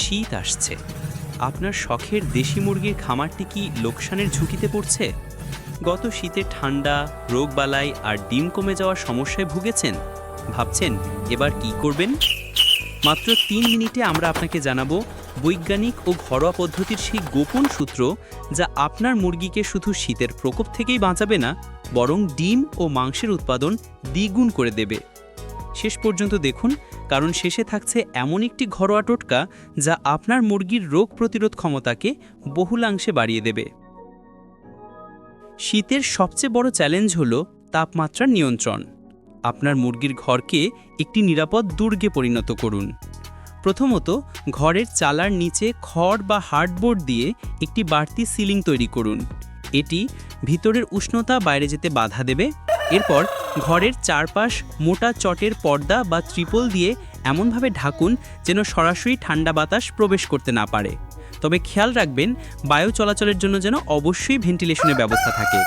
শীত আসছে। আপনার শখের দেশি মুরগির খামারটি কি লোকসানের ঝুঁকিতে পড়ছে? গত শীতে ঠান্ডা রোগবালাই আর ডিম কমে যাওয়ার সমস্যায় ভুগেছেন। ভাবছেন এবার কি করবেন? মাত্র তিন মিনিটে আমরা আপনাকে জানাব বৈজ্ঞানিক ও ঘরোয়া পদ্ধতির সেই গোপন সূত্র যা আপনার মুরগিকে শুধু শীতের প্রকোপ থেকেই বাঁচাবে না, বরং ডিম ও মাংসের উৎপাদন দ্বিগুণ করে দেবে। শেষ পর্যন্ত দেখুন কারণ শেষে থাকছে এমন একটি ঘরোয়া টোটকা যা আপনার মুরগির রোগ প্রতিরোধ ক্ষমতাকে বহুলাংশে বাড়িয়ে দেবে। শীতের সবচেয়ে বড় চ্যালেঞ্জ হল তাপমাত্রার নিয়ন্ত্রণ। আপনার মুরগির ঘরকে একটি নিরাপদ দুর্গে পরিণত করুন। প্রথমত, ঘরের চালার নিচে খড় বা হার্ডবোর্ড দিয়ে একটি বাড়তি সিলিং তৈরি করুন। এটি ভিতরের উষ্ণতা বাইরে যেতে বাধা দেবে এরপর ঘরের চারপাশ মোটা চটের পর্দা বা ত্রিপল দিয়ে এমনভাবে ঢাকুন যেন সরাসরি ঠান্ডা বাতাস প্রবেশ করতে না পারে। তবে খেয়াল রাখবেন, বায়ু চলাচলের জন্য যেন অবশ্যই ভেন্টিলেশনের ব্যবস্থা থাকে।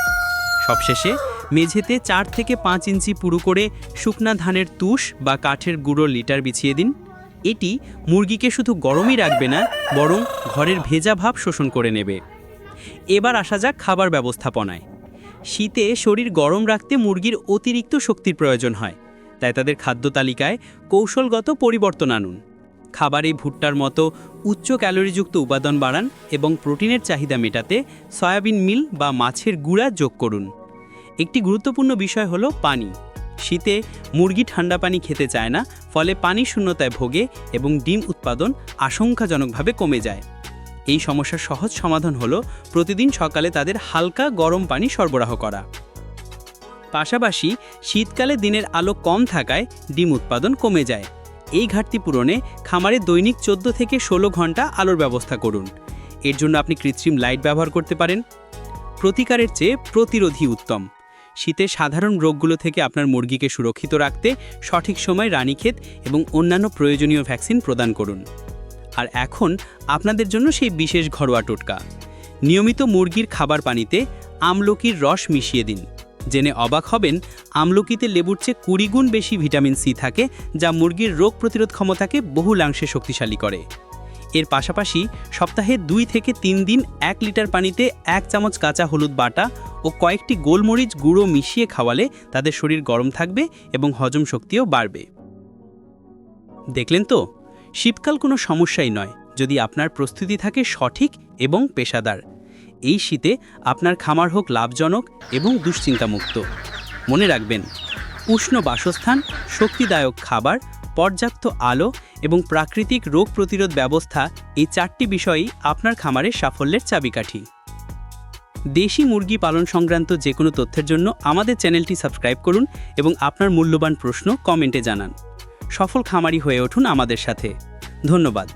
সবশেষে মেঝেতে চার থেকে পাঁচ ইঞ্চি পুরু করে শুকনা ধানের তুষ বা কাঠের গুঁড়ো লিটার বিছিয়ে দিন। এটি মুরগিকে শুধু গরমই রাখবে না, বরং ঘরের ভেজা ভাব শোষণ করে নেবে। এবার আসা যাক খাবার ব্যবস্থাপনায়। শীতে শরীর গরম রাখতে মুরগির অতিরিক্ত শক্তির প্রয়োজন হয়, তাই তাদের খাদ্য তালিকায় কৌশলগত পরিবর্তন আনুন। খাবারে ভুট্টার মতো উচ্চ ক্যালোরিযুক্ত উপাদান বাড়ান এবং প্রোটিনের চাহিদা মেটাতে সয়াবিন মিল বা মাছের গুঁড়া যোগ করুন। একটি গুরুত্বপূর্ণ বিষয় হলো পানি। শীতে মুরগি ঠান্ডা পানি খেতে চায় না, ফলে পানি শূন্যতায় ভোগে এবং ডিম উৎপাদন আশঙ্কাজনকভাবে কমে যায়। এই সমস্যার সহজ সমাধান হলো প্রতিদিন সকালে তাদের হালকা গরম পানি সরবরাহ করা। পাশাপাশি শীতকালে দিনের আলো কম থাকায় ডিম উৎপাদন কমে যায়। এই ঘাটতি পূরণে খামারে দৈনিক চোদ্দ থেকে ষোলো ঘণ্টা আলোর ব্যবস্থা করুন। এর জন্য আপনি কৃত্রিম লাইট ব্যবহার করতে পারেন। প্রতিকারের চেয়ে প্রতিরোধী উত্তম। শীতে সাধারণ রোগগুলো থেকে আপনার মুরগিকে সুরক্ষিত রাখতে সঠিক সময় রানীক্ষেত এবং অন্যান্য প্রয়োজনীয় ভ্যাকসিন প্রদান করুন। আর এখন আপনাদের জন্য সেই বিশেষ ঘরোয়া টোটকা। নিয়মিত মুরগির খাবার পানিতে আমলকির রস মিশিয়ে দিন। জেনে অবাক হবেন, আমলকিতে লেবুর চেয়ে কুড়ি গুণ বেশি ভিটামিন সি থাকে, যা মুরগির রোগ প্রতিরোধ ক্ষমতাকে বহুলাংশে শক্তিশালী করে। এর পাশাপাশি সপ্তাহে দুই থেকে তিন দিন এক লিটার পানিতে এক চামচ কাঁচা হলুদ বাটা ও কয়েকটি গোলমরিচ গুঁড়ো মিশিয়ে খাওয়ালে তাদের শরীর গরম থাকবে এবং হজম শক্তিও বাড়বে। দেখলেন তো? শীতকাল কোনো সমস্যাই নয়, যদি আপনার প্রস্তুতি থাকে সঠিক এবং পেশাদার। এই শীতে আপনার খামার হোক লাভজনক এবং দুশ্চিন্তামুক্ত। মনে রাখবেন, উষ্ণ বাসস্থান, শক্তিদায়ক খাবার, পর্যাপ্ত আলো এবং প্রাকৃতিক রোগ প্রতিরোধ ব্যবস্থা এই চারটি বিষয়ই আপনার খামারের সাফল্যের চাবিকাঠি। দেশি মুরগি পালন সংক্রান্ত যে কোনো তথ্যের জন্য আমাদের চ্যানেলটি সাবস্ক্রাইব করুন এবং আপনার মূল্যবান প্রশ্ন কমেন্টে জানান। সফল খামারি হয়ে উঠুন আমাদের সাথে। ধন্যবাদ।